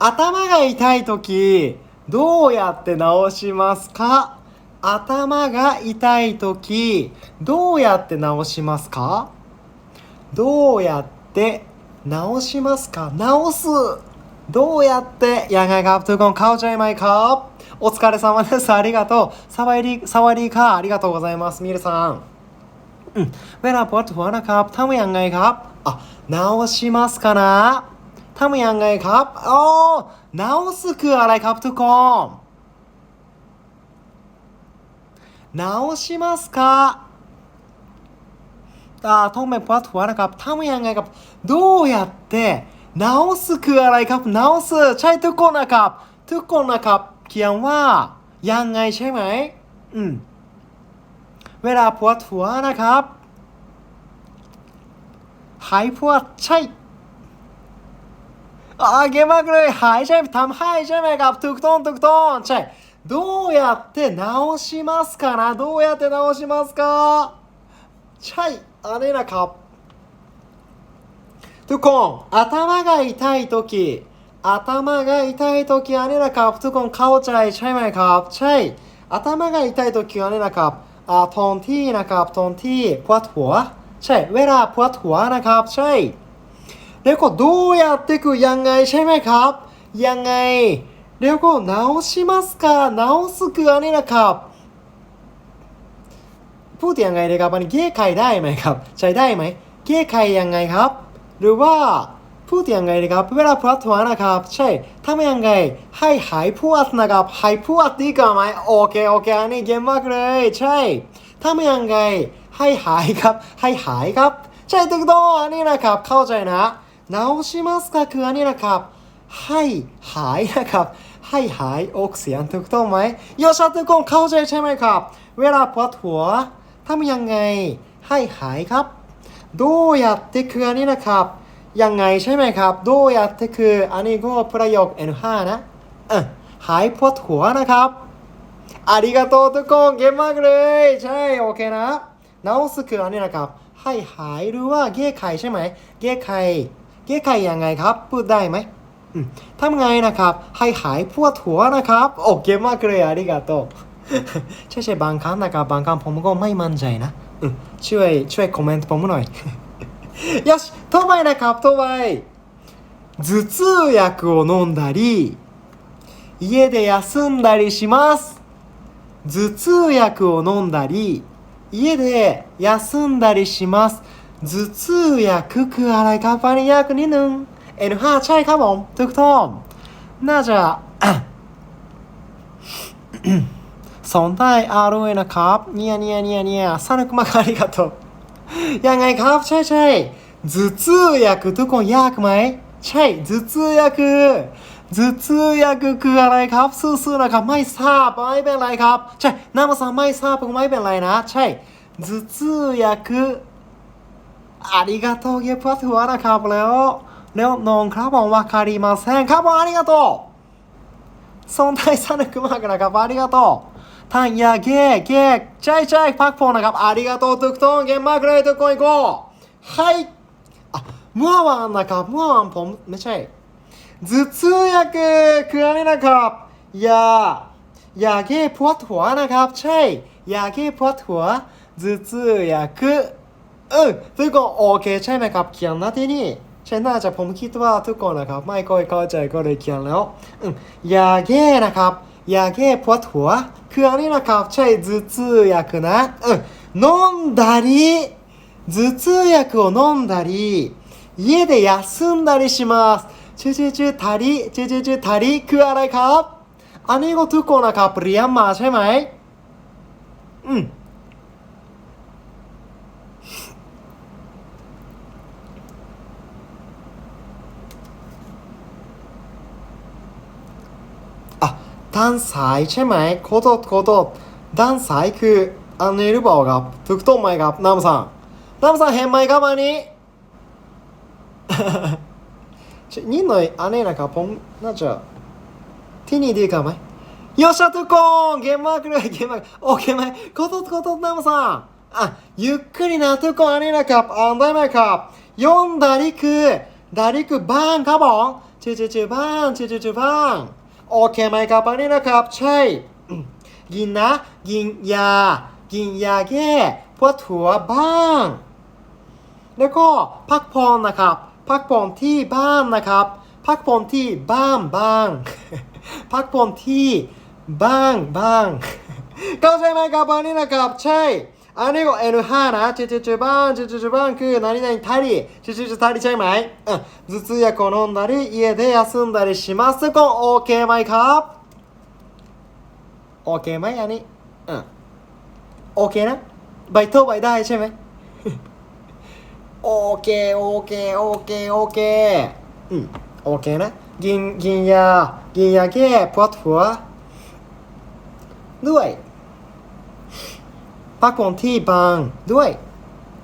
頭が痛い時どうやって治しますか？頭が痛い時どうやって治しますか？どうやって治しますか？治すどうやってやががぶとごん買うちゃいまいか？お疲れ様です。ありがとう。サワリ、サワリーか？ありがとうございます。みるさん。うん。ウェラポットフォアナカップ、タムガイカいプ。あ、直しますかな？ ทำยังไงครับโอ้อนาสคืออะไรครับทุกคนนาชิมัสกะอ่าต้องเป็นพระหัวนะครับทำยังไงครับดูยัาเตะนาสคืออะไรครับนาสใช่ทุกคนนะครับ ทุกคนนะครับเขียนว่ายังไงใช่ไหมอืมเวลาปวดหัวนะครับหายปวดใช่ あげまくるハイジャんた、タムハイジャンプがトゥクトントゥクトンチェイどうやって直しますかな？どうやって直しますか？チャイ、アれラカ。トゥコン、頭が痛いとき、頭が痛いとき、あラカプ。トゥコン、顔チャイ、チャイマイカチャイ。頭が痛いとき、レラカか。あ、トンティーナカプ、トンティー、ポワトワ。チャイ、ウェラ、ポワトワカプ、チャイ。หัวนะครับใช่แล้วก็どうやってคือยังไงใช่ไหมครับยังไงแล้วก็直しますか直すคืออันนี้นะครับ พูดยังไงเลยครับอันนี้แก้ไขได้ไหมครับ ใช้ได้ไหมแก้ไขยังไงครับ หรือว่าพูดยังไงเลยครับ เวลาปวดหัวนะครับ ใช่ทำยังไงให้หายปวดนะครับหายปวดดีกว่าไหมโอเคโอเคอันนี้เก่งมากเลยใช่ทำยังไงให้หายครับ ให้หายครับ ใช่ถูกต้องอันนี้นะครับ เข้าใจนะ นาวชิมัสก็คืออันนี้นะครับ ให้หายนะครับ ให้หายออกเสียงถูกต้องไหมโยชาทุกคนเข้าใจใช่ไหมครับ เวลาปวดหัวทำยังไงให้หายครับดูอยากติคือนนี้นะครับ ยังไงใช่ไหมครับดูอยากติคืออันนี้ก็ประโยค N5 นะเออหายปวดหัวนะครับอาริกาโตทุกคนเก่งมากเลย ใช่ โอเคนะนาสคืออันรนะครับ ให้หายหรือว่าแก้ไขใช่ไหมแก้ไข แก้ไขยังไงครับ พูดได้ไหม อืมทำไงนะครับ ให้หายปวดหัวนะครับ โอเคมากเลยありがとう ใช่ใช่บางครั้งนะครับบางครั้งผมก็ไม่มั่นใจนะอืมช่วยช่วยคอมเมนต์ผมหน่อย よしต่อไปนะครับต่อไป頭痛薬を飲んだり家で休んだりします頭痛薬を飲んだり家で休んだりします 頭痛薬คืออะไรครับอันนี้ยากนิดนึง N5 ใช่ครับผมถูกต้องน่าจะ สอนได้อร่อยนะครับเนี่ยเนี่ยเนี่ยเนี่ยสนุกมากありがとうยังไงครับ ใช่ใช่頭痛薬ทุกคนยากไหม ใช่頭痛薬頭痛薬คืออะไรครับซื่อๆนะครับ ไม่ทราบไม่เป็นไรครับ ใช่น้ำมันไม่ทราบไม่เป็นไรนะ ใช่頭痛薬 ありがとうเก็บปวดหัวนะครับแล้วแล้วน้องครับผมわかりませんครับผมありがとうสอนได้สนุกมากนะครับありがとうท่านอย่าแก้แก้ใช่ใช่พักผ่อนนะครับありがとうทุกคนเก่งมากเลยทุกคนก็はいอ่ะเมื่อวานนะครับเมื่อวานผมไม่ใช่頭痛薬คืออันนี้นะครับยายาแก้ปวดหัวนะครับ ใช่ยาแก้ปวดหัว頭痛薬 เออทุกคนโอเคใช่ไหมครับเขียนหน้าที่นี่ใช่น่าจะผมคิดว่าทุกคนนะครับไม่ค่อยเข้าใจก็เลยเขียนแล้วอืมยาแก้นะครับยาแก้ปวดหัวคืออันนี้นะครับใช่頭痛薬นะเออ飲んだり頭痛薬を飲んだり家で休んだりしますชื่อชื่อชื่อทาริชื่อชื่อชื่อทาริคืออะไรครับ อันนี้ก็ทุกคนนะครับเรียนมาใช่ไหมอืม ด้านซ้ายใช่ไหมโคโตโคโตด้านซ้ายคืออันนี้หรือเปล่าครับถูกต้องไหมครับน้ำさんน้ำさんเห็นไหมครับอันนี้ นิดหน่อยอันนี้นะครับผมน่าจะที่นี่ดีกว่าไหมよっしゃทุกคนเก่งมากเลยเก่งมากโอเคไหมโคโตโคโตน้ำさんอ่ะゆっくりนะทุกคนอันนี้นะครับอ่านได้ไหมครับ読んだりคือだりคือบ้านครับผม จืจืจืบ้างจืจืจืบ้าง โอเคไหมครับอันนี้นะครับ ใช่กินนะกินยา กินยาแก้ปวดหัวบ้าง แล้วก็พักผ่อนนะครับ พักผ่อนที่บ้านนะครับ พักผ่อนที่บ้านบ้าง พักผ่อนที่บ้างบ้างเข้าใจไหมครับอันนี้นะครับ ใช่ อันนี้ก็ N5 นะเจเจเจบ้างเจเจเจบ้างคือ何々たりเจเจเจたりใช่ไหมうん頭痛薬を飲んだり家で休んだりしますก็โอเคไหมครับ โอเคไหมอันนี้อืมโอเคนะ ใบโทษใบได้ใช่ไหม โอเค โอเค โอเค โอเค อืม โอเคนะ กิน กินยา กินยาแก้ปวดหัว ด้วย พักผ่อนที่บางด้วย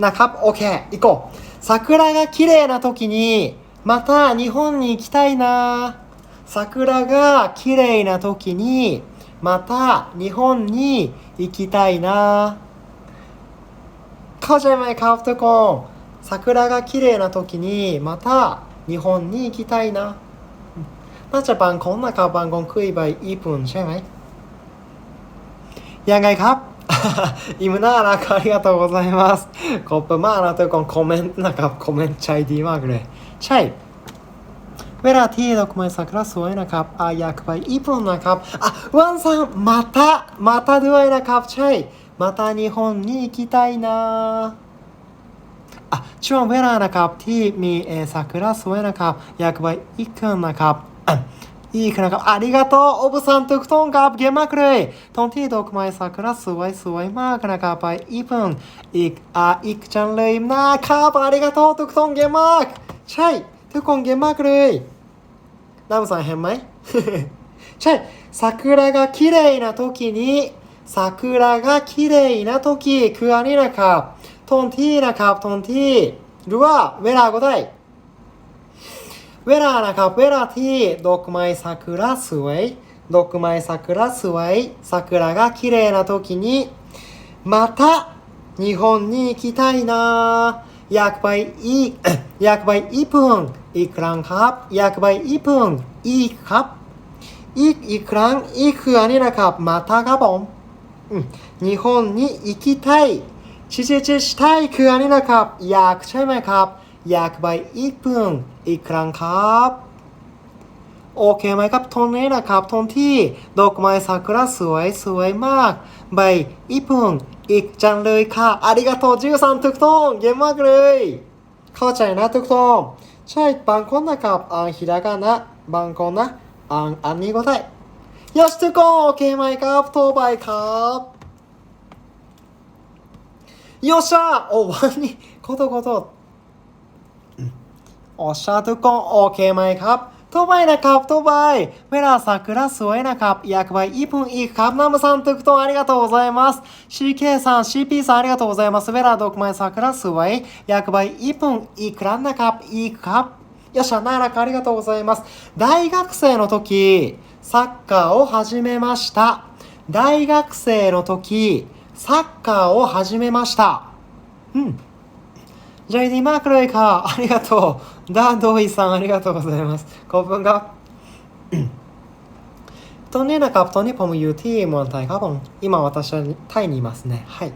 นะครับ โอเค 行こう。桜が綺麗な時に、また日本に行きたいな。桜が綺麗な時に、また日本に行きたいな。เข้าใจไหมครับทุกคน桜が綺麗な時にまた日本に行きたいนะน่าจะบางคนนะครับบางคนคุยไปญี่ปุ่นใช่ไหมยังไงครับ อิมน่ารักありがとうございますขอบคุณมากนะทุกคนคอมเมนต์นะครับคอมเมนต์ใจดีมากเลย ใช่ เวลาที่ดอกไม้桜สวยนะครับอาอยากไปญี่ปุ่นนะครับอ่ะワンさんまたまたด้วยนะครับ ใช่ また日本に行きたいなอ่ะช่วงเวลานะครับที่มีเออ桜สวยนะครับ อยากไปอีกครั้งนะครับ อ่ะอีกครั้งนะครับありがとうโอบุซันทุกท่านครับเก่งมากเลยตรงที่ดอกไม้桜สวยสวยมากนะครับไปญี่ปุ่นอีกอ่ะอีกจังเลยนะครับありがとうทุกท่านเก่งมาก ใช่ ทุกคนเก่งมากเลยナムさんเห็นไหม ใช่桜が綺麗な時に桜が綺麗な時คืออันนี้นะครับตรงที่นะครับตรงที่หรือว่าเวลาก็ได้ เวลานะครับ เวลาที่ดอกไม้桜สวยดอกไม้桜สวย桜が綺麗な時にまた日本に行きたいなอยากไปอีก อยากไปญี่ปุ่นอีกครั้งครับ อยากไปญี่ปุ่นอีกครับ อีกอีกครั้งอีกคืออันนี้นะครับมาたครับผมอืม日本に行きたいชิชิชิしたいคืออันนี้นะครับ อยากใช่ไหมครับ อยากไปญี่ปุ่น อีกครั้งครับ โอเคไหมครับตรงนี้นะครับตรงที่ดอกไม้ซากุระสวยสวยมากไปญี่ปุ่นอีกจังเลยค่ะありがとう13ทุกท่านเยี่ยมมากเลย เข้าใจนะทุกท่านใช่บางคนนะครับอ่านひらがなบางคนนะอ่านอันนี้ก็ได้よしทุกคนโอเคไหมครับต่อไปครับよっしゃおวันนี้ことこと おっしゃทุกคนโอเคไหมครับต่อไปนะครับต่อไปเวลา桜สวยนะครับอยากไปญี่ปุ่นอีกครับナムさんทุกคนありがとうございます CK さん CP さんありがとうございますเวลาดอกไม้桜สวยอยากไปญี่ปุ่นอีกครั้งนะครับอีกครับよっしゃน่ารักありがとうございます大学生の時サッカーを始めました大学生の時サッカーを始めましたうんใจดีมากเลยค่ะ ありがとう。 う。ダードイさん、ありがとうございます。ขอบคุณครับ ตอนนี้นะครับตอนนี้ผมอยู่ที่เมืองไทยครับผม今私はタイにいますねはい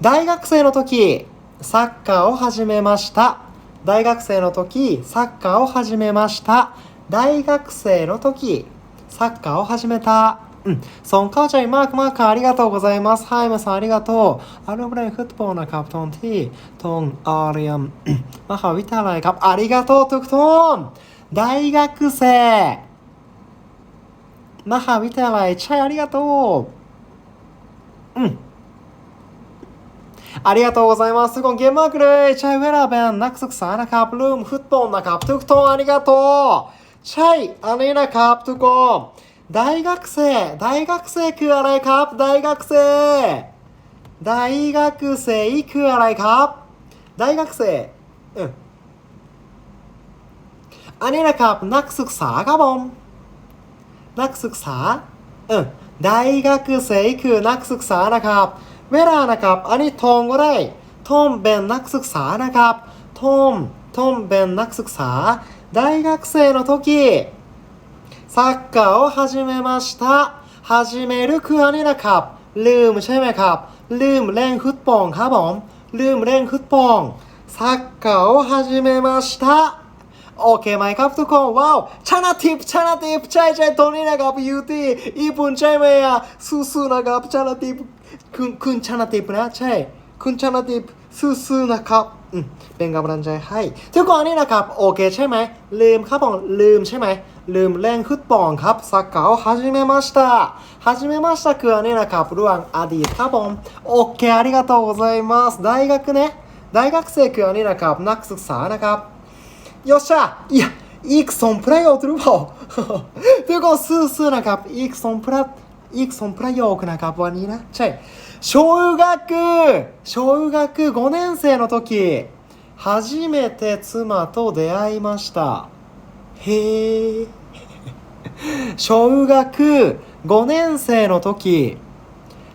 大学生の時サッカーを始めました大学生の時サッカーを始めました大学生の時サッカーを始めた อืมส่งเข้าใจมากมากค่ะありがとうございますไฮมาさんありがとうอารมณ์แรงฟุตบอลนะครับตรงที่ตรงอาเรียม มหาวิทยาลัยครับありがとうทุกท่าน大学生มหาวิทยาลัยใช่ありがとうอืมありがとうございますทุกคนเก่งมากเลยใช่เวลาเป็นนักศึกษานะครับเริ่มฟุตบอลนะครับทุกท่านありがとうใช่อันนี้นะครับทุกคน 大学生大学生คืออะไรครับ大学生大学生คืออะไรครับ大学生อืมอันนี้นะครับนักศึกษาครับผม นักศึกษาเออ大学生คือนักศึกษานะครับ เวลานะครับ อันนี้ทองก็ได้ทอมเป็นนักศึกษานะครับทอมทอมเป็นนักศึกษา 大学生の時 ซักเก๋าฮาจิเมมาชิตะฮาจิเมรุคืออันรนะครับ ลืมใช่ไหมครับ ลืมเล่นฟุตบอลครับผม ลืมเล่นฟุตบอลซักเก๋าฮาจิเมมาชิตะโอเคไหมครับทุกคนว้าวชนะทิปชนะทิปใช่ใช่ตรงนี้นะครับยูที่ญี่ปุ่นใช่ไหมอะสู้สู้นะครับชนะทิปคุณคุณชนะทิปนะใช่ คุณชนะทิปสู้สู้นะครับเป็นกำลังใจให้ทุกคนนี่นะครับโอเคใช่ไหมลืมครับผมลืมใช่ไหม ルームレンフットボンカップサッカーを始めました。始めましたクアネナカップルワンアディタボン。オッケーありがとうございます。大学ね。大学生クアネナカップナックスサーナカップ。よっしゃいや、イクソンプライオートルボー。てか、スースーナカップ、イクソンプラ、イクソンプライオークなカップはになっちゃい。小学、小学5年生の時、初めて妻と出会いました。へえ小学5年生の時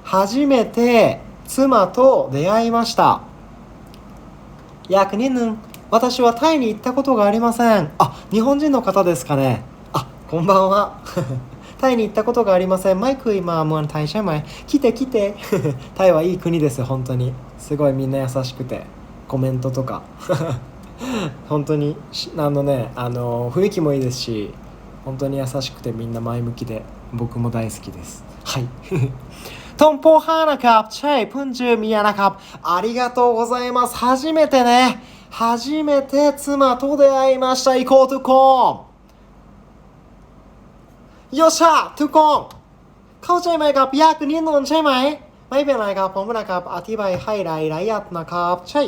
初めて妻と出会いました。約2年。私はタイに行ったことがありません。あ日本人の方ですかね。あこんばんは。タイに行ったことがありません。マイク今もうタイシャマイ来て来て。タイはいい国です本当に。すごいみんな優しくて。コメントとか。本当にしあのねあの雰囲気もいいですし本当に優しくてみんな前向きで僕も大好きですはいトンポハーナカチェイプンジュミヤナカありがとうございます初めてね初めて妻と出会いました行こうทุกคนよっしゃทุกคนเข้าใจไหมครับยากนิดนึงใช่ไหม ไม่เป็นไรครับผมนะครับอธิบายให้รายละเอียดนะครับ ใช่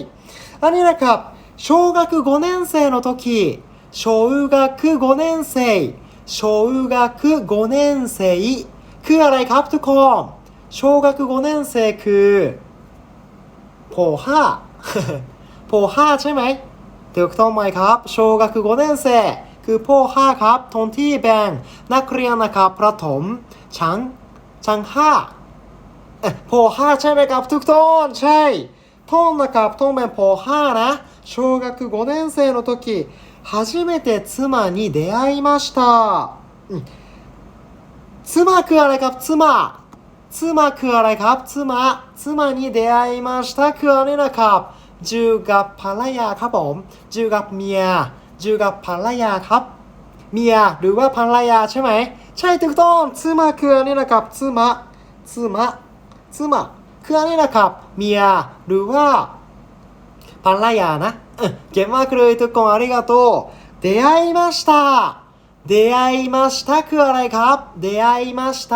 อันนี้นะครับ 小学5年生の時小学5年生小学5年生คืออะไรครับทุกคน小学5年生คือป .5 ป .5 ใช่ไหมถูกต้องไหมครับ小学5年生คือป .5 ครับทนที่แบ่งนักเรียนนะครับประถมชั้นชั้น5เอ๊ะป .5 ใช่ไหมครับทุกคนใช่ ทนนะครับทนเป็นป .5 นะ小学5年生の時初めて妻に出会いました、うん妻คืออะไรครับ妻妻คืออะไรครับ妻妻に出会いましたคืออันนี้นะครับอยู่กับภรรยาครับผมอยู่กับเมียอยู่กับภรรยาครับ เมียหรือว่าภรรยาใช่ไหม ใช่ถูกต้อง妻คืออันนี้นะครับ妻妻妻 คืออันนี้นะครับเมียหรือว่า ภรรยานะเออเก่งมากเลยทุกคนありがとう出会いました出会いましたคืออะไรครับ出会いました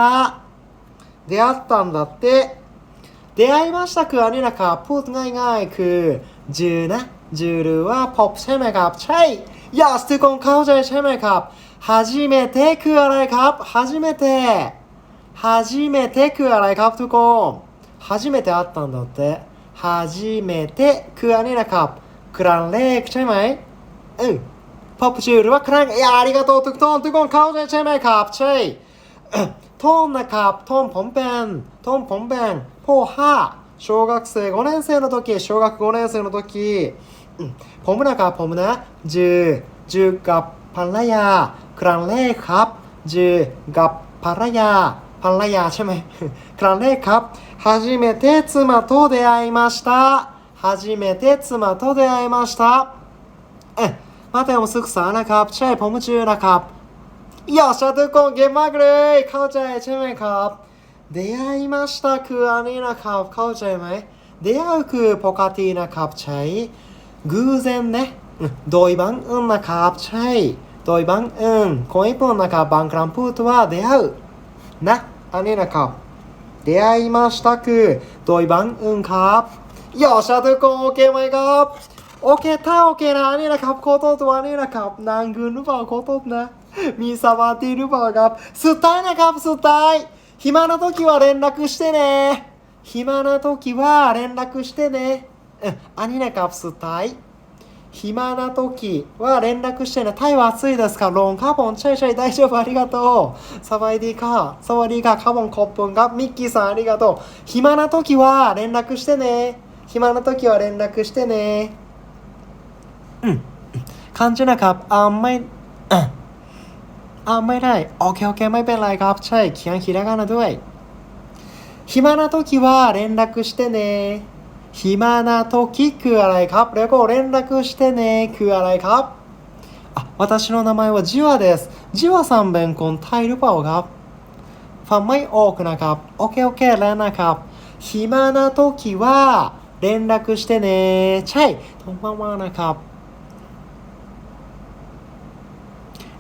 出会ったんだって出会いましたคืออันนี้นะครับพูดง่ายๆคือจือนะจือหรือว่าพบใช่ไหมครับ ใช่ yes ทุกคนเข้าใจใช่ไหมครับ初めてคืออะไรครับ初めて初めてคืออะไรครับทุกคน 初めて会ったんだって初めてคืออันนี้นะครับครั้งแรกใช่ไหมเออพชื่อหรือว่าครั้งเออありがとうทุกท่านทุกคนเข้าใจใช่ไหมครับ ใช่ท่อนนะครับท่อนผมเป็นท่อผมเป็นพอห้า小学生5年生の時小学5年生の時ผมนะครับผมนะจือจือกับภรรยา ครั้งแรกครับจือกับภรรยาภรรยาใช่ไหมครั้งแรกครับ 初めて妻と出会いました初めて妻と出会いましたเอ๊ะมาแต่ผมศึกษานะครับ ใช่ผมจือนะครับ อยากจะทุกคนเก่งมากเลย เข้าใจใช่ไหมครับ出会いましたคืออันนี้นะครับ เข้าใจไหม出会うคือปกตินะครับ ใช้偶然ねうんโดยบังเอิญนะครับ ใช่ โดยบังเอิญคนญี่ปุ่นนะครับบางครั้งพูดว่า出会うนะอันนี้นะครับ 出会いましたคือโดยบังเอิญครับอยากจะทุกคนโอเคไหมครับ โอเค ถ้าโอเคนะนี่นะครับโคโตตัวนี้นะครับนางกุนหรือเปล่าโคโตนะ มีสมาธิหรือเปล่าครับ สุดท้ายนะครับสุดท้าย暇な時は連絡してね暇な時は連絡してねうんอันนี้นะครับสุดท้าย 暇な時は連絡してね、タイは暑いですか？ロンカボン、チェイチェイ大丈夫ありがとう。サバイディカ、サワディカ、カボンコップンが、ミッキーさんありがとう。暇な時は連絡してね。暇な時は連絡してね。うん。感じなかあんまり、あんまりない。オッケーオッケー、マイペンライカーブチャイキアンヒラガナドนひらがなด้。暇な時は連絡してね。 暇な時คืออะไรครับ แล้วก็連絡してねคืออะไรครับอ่ะ私の名前はジワですジワさんเป็นคนไทยหรือเปล่าครับ ฟังไม่ออกนะครับ โอเค โอเค แล้วนะครับ暇な時は連絡してねใช่ถูกมากๆนะครับ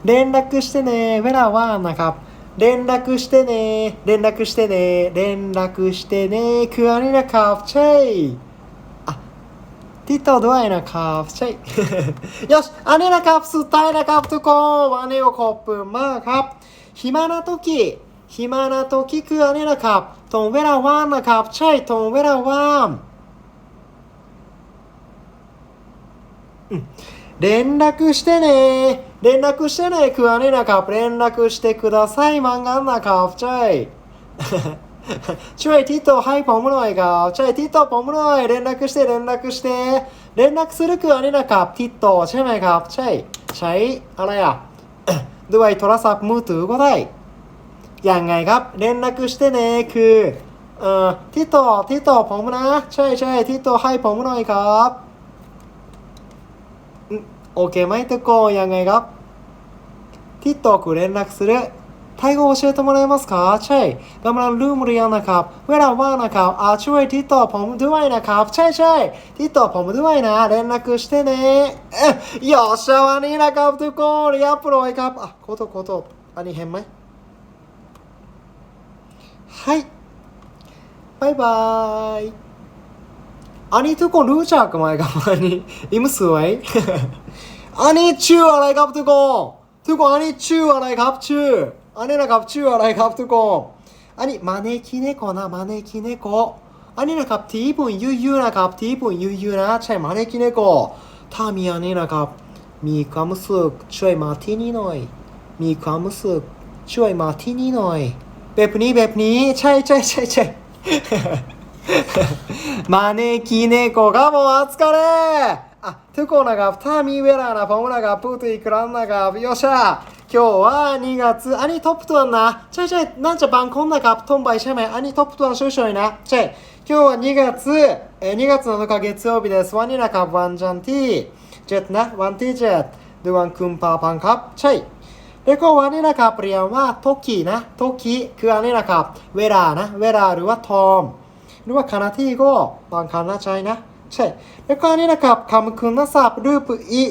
連絡してねเวลาว่างนะครับ 連絡してね。連絡してね。連絡してね。クアリナカフチェイあティトドアイナカフチェイよしアネナカフスタイナカフトコーンネオコップマーカ暇な時暇な時クアネナカフトンウェラワンナカフチェイトンウェラワン。うん。รงเวลาว่างอืม連絡してね連絡してねคืออันนี้นะครับ連絡してくださいมังกันนะครับใช่ ช่วยติดต่อให้ผมหน่อยครับใช่ติดต่อผมหน่อย連絡して連絡して連絡するคืออันนี้นะครับติดต่อใช่ไหมครับ ใช่ใช้อะไรอ่ะ ด้วยโทรศัพท์มือถือก็ได้ ยังไงครับ連絡してねคือเอ่อที่ต่อที่ต่อผมนะ ใช่ใช่ที่ต่อให้ผมหน่อยครับอืม โอเคไหมทุกคนยังไงครับที่ต่อคือ連絡するไทย語教えてもらえますかใช่กำลังลืมเรียนนะครับ เวลาว่างนะครับอาช่วยที่ต่อผมด้วยนะครับ ใช่ใช่ที่ต่อผมด้วยนะ連絡してねเอ๊ะよっしゃวันนี้นะครับทุกคนเรียบร้อยครับอ่ะขอโทษขอโทษอันนี้เห็นไหม はい。バイバイ。 อันนี้ทุกคนรู้จักไหมครับอันนี้อิมสวยอันนี้ชื่ออะไรครับทุกคนทุกคนอันนี้ชื่ออะไรครับชื่ออันนี้นะครับชื่ออะไรครับทุกคนอันนี้มาเนคิเนโกนะมาเนคิเนโกอันนี้นะครับที่ปุ่นยูยูนะครับที่ปุ่นยูยูนะใช่มาเนคิเนโกถ้ามีอันนี้นะครับมีความสุขช่วยมาที่นี่หน่อย มีความสุขช่วยมาที่นี่หน่อยแบบนี้แบบนี้ใช่ใช่ใช่ใช่ 招き猫がもお疲れ。あ、トゥコナガ、タミウェラーナ、ポムナガ、プートイ、クランナガ、よっしゃ。今日は2月、アニトップトワンな、チょイチょイ、なんちゃバンコンナガ、トンバイシャメ、アニトップトワン少々いな、チょイ、今日は2月、え、2月7日月曜日です。ワニラカ、ワンジャンティー、ジェットな、ワンティージェット、ドゥワンクンパーパンカップ、チょイ、レコ、ワニラカプリアンは、トキーな、トキー、クアニラカ、ウェラーな、ウェラールはトーム。 หรือว่าทอม หรือว่าขณะที่ก็บางคณะใช้นะ ใช่ แล้วก็อันนี้นะครับคำคุณศัพท์รูปอี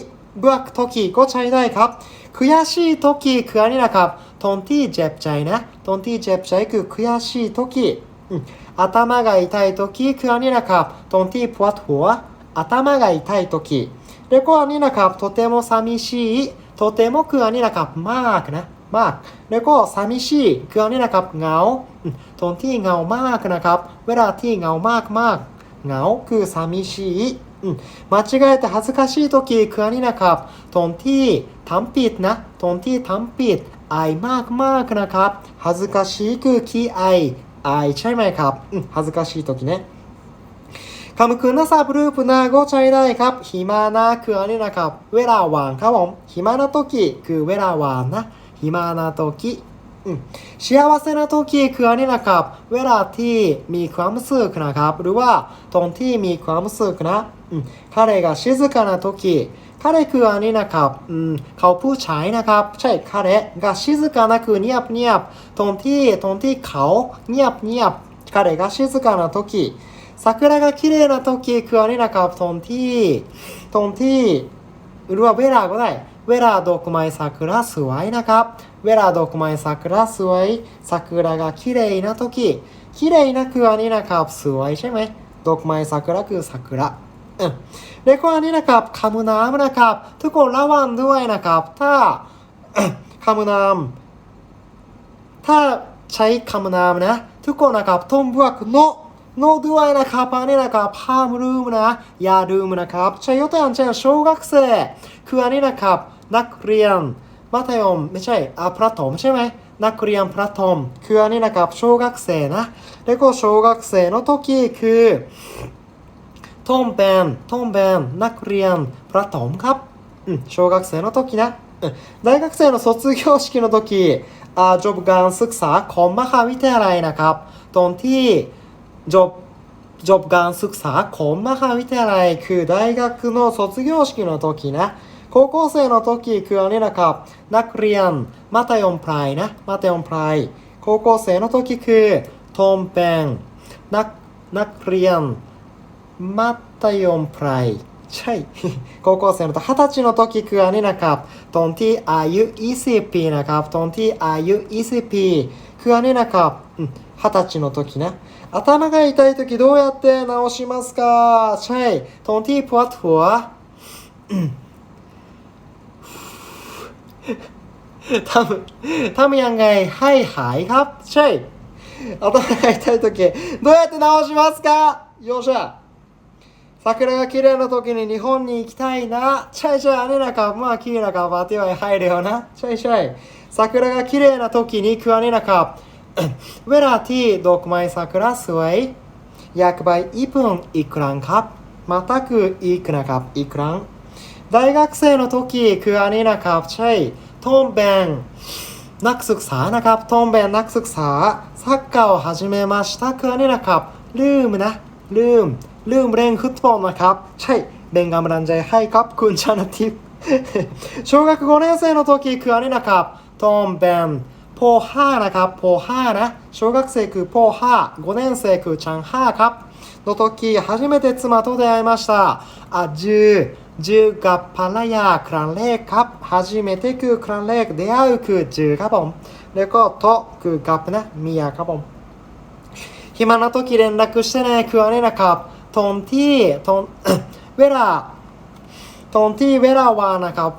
บวกโทกิก็ใช้ได้ครับ悔しいโทกิคืออันนี้นะครับตอนที่เจ็บใจนะตอนที่เจ็บใจคือ悔しいโทกิอืม頭が痛い時คืออันนี้นะครับตอนที่ปวดหัว頭が痛い時แล้วก็อันนี้นะครับとても寂しいとてもคืออันนี้นะครับมากนะ มาก แล้วก็寂しいคืออันนี้นะครับเหงาอืมตอนที่เหงามากนะครับ เวลาที่เหงามากมากเหงาคือ寂しいอืม間違えて恥ずかしい時คืออันนี้นะครับตอนที่ทำผิดนะตอนที่ทำผิดอายมากมากนะครับ恥ずかしいคือขี้อายอายใช่ไหมครับอืม恥ずかしい時ねคำคุณศัพท์รูปนาก็ใช้ได้ครับหิมานะคืออันนี้นะครับ เวลาว่างครับผมหิมานะโตกิคือเวลาว่างนะหิ มานะโตกิอืม幸せな時คืออันนี้นะครับ เวลาที่มีความสุขนะครับ หรือว่าตอนที่มีความสุขนะอืม彼が静かな時彼คืออันนี้นะครับอืมเขาผู้ชายนะครับ ใช่彼が静かなคือเงียบเงียบตอนที่ตอนที่เขาเงียบเงียบ彼が静かな時桜が綺麗な時คืออันนี้นะครับตอนที่ตอนที่หรือว่าเวลาก็ได้ เวลาดอกไม้桜สวยนะครับ เวลาดอกไม้桜สวย桜が綺麗な時綺麗なคืออันนี้นะครับสวยใช่ไหมดอกไม้桜คือ桜อืมแล้วก็อันนี้นะครับคำนามนะครับ ทุกคนระวังด้วยนะครับ ถ้า คำนาม ถ้าใช้คำนามนะ ทุกคนนะครับต้องบวกโนโนด้วยนะครับอันนี้นะครับห้ามลืมนะอย่าลืมนะครับใช้ยกตัวอย่างเช่น小学生คืออันนี้นะครับ นักเรียนมัธยมไม่ใช่อ่าประถมใช่ไหมนักเรียนประถมคืออันนี้นะครับ小学生นะแล้วก็小学生の時คือต้องเป็นต้องเป็นนักเรียนประถมครับอืม うん、小学生の時な。うん、大学生の卒業式の時อาจบการศึกษาของมหาวิทยาลัยนะครับ ตอนที่จบจบการศึกษาของมหาวิทยาลัยคือ大学の卒業式の時นะ 高校生の時คืออันนี้นะครับ นักเรียนมัธยมปลายนะ มัธยมปลาย高校生の時คือทอมเป็นนักนักเรียน มัธยมปลายใช่ 高校生の時二十歳の時คืออันนี้นะครับ ตอนที่อายุ20ปีนะครับ ตอนที่อายุ20ปีคืออันนี้นะครับอืม二十歳の時นะ頭が痛い時どうやって治しますかใช่ ตอนที่ปวดหัว タム、タムヤンがい、はいはいはい、シェイ。頭が痛い時、どうやって直しますか？よっしゃ。桜が綺麗な時に日本に行きたいな。ちャいちャい、あれなか、まあ、綺麗なか、バティワイ入るよな。ちャいちャい。桜が綺麗な時にくわねなか。ウェラティー、ドクマイ桜、スウェイ。役場、イプン、イクランか？またく、イクナか、イクラン。大学生の時คืออันนี้นะครับใช่トンベンนักศึกษานะครับトンベンนักศึกษาサッカーを始めましたคืออันนี้นะครับลืมนะลืมลืมเร่งฟุตบอลนะครับ ใช่เป็นกำลังใจให้ครับคุณชนะทิพย์ 小学5年生の時คืออันนี้นะครับトンベンป .5 นะครับป .5 นะ小学生คือป .5 5年生คือชั้น5ครับの時初めて妻と出会いましたอ่ จอกับภรรยาครั้งแรกครับฮาจิเมเตคือครั้งแรกเดียวคือจอครับผม แล้วก็โตคือกับนะเมียครับผมฮิมานาโตกิเรนรักเซเนคืออะไรนะครับตอนที่ตอนเวลาตอนที่เวลาวานะครับ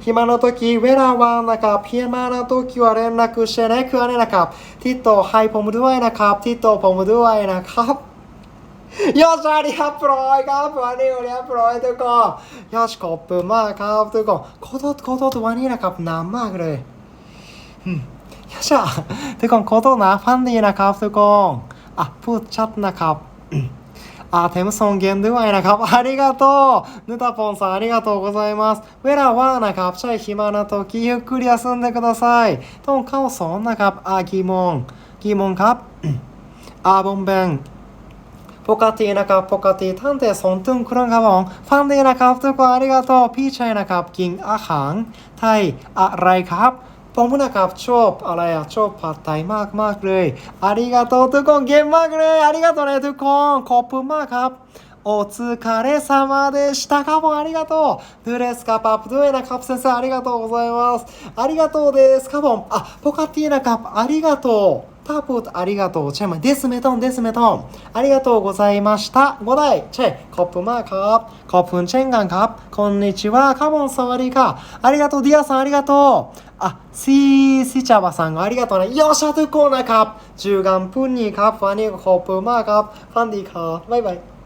暇の時เวลาว่างนะครับ暇な時は連絡してねคืออันนี้นะครับที่โตให้ผมด้วยนะครับที่โตผมด้วยนะครับยอดชาเรียบร้อยครับวันนี้เรียบร้อยทุกคนยอดขอบคุณมากครับทุกคนขอโทษขอโทษวันนี้นะครับนานมากเลยอืมよっしゃทุกคนขอโทษนะฟันดีนะครับทุกคนอ่ะพูดชัดนะครับ あ、テムソンゲンドゥワイนะครับ ありがとうヌタポンさんありがとうございますเวลาว่างนะครับใช่暇な時ゆっくり休んでくださいต้องเข้าสอนนะครับอ่ะกี่โมงกี่โมงครับ อ่ะบอมเบงปกตินะครับปกติตั้งแต่สองทุ่มครึ่งครับผมฟังดีนะครับทุกคนありがとうพี่ชายนะครับกินอาหารไทยอะไรครับ ผมนะครับชอบอะไรอะชอบผัดไทยมากมากๆเลยありがとうทุกคนเก่งมากเลยありがとうねทุกคนขอบคุณมากครับ โอ疲れ様でしたครับผมありがとうดูですครับปับด้วยนะครับ先生ありがとうございますありがとうですครับผมอ่ะปกตินะครับありがとう タポートありがとう。チェマデスメトンデスメトン。ありがとうございました。ごだ。チェ、コップマーカー。コップンチェンガンカー。こんにちは。カモンサワリーカー。ありがとう。ディアさんありがとう。あ、シー、シチャバさんありがとうね。よっしゃ、トゥコーナーカー。10ガンプンニーカー。ファニーコップマーカー。ファンディーカー。バイバイ。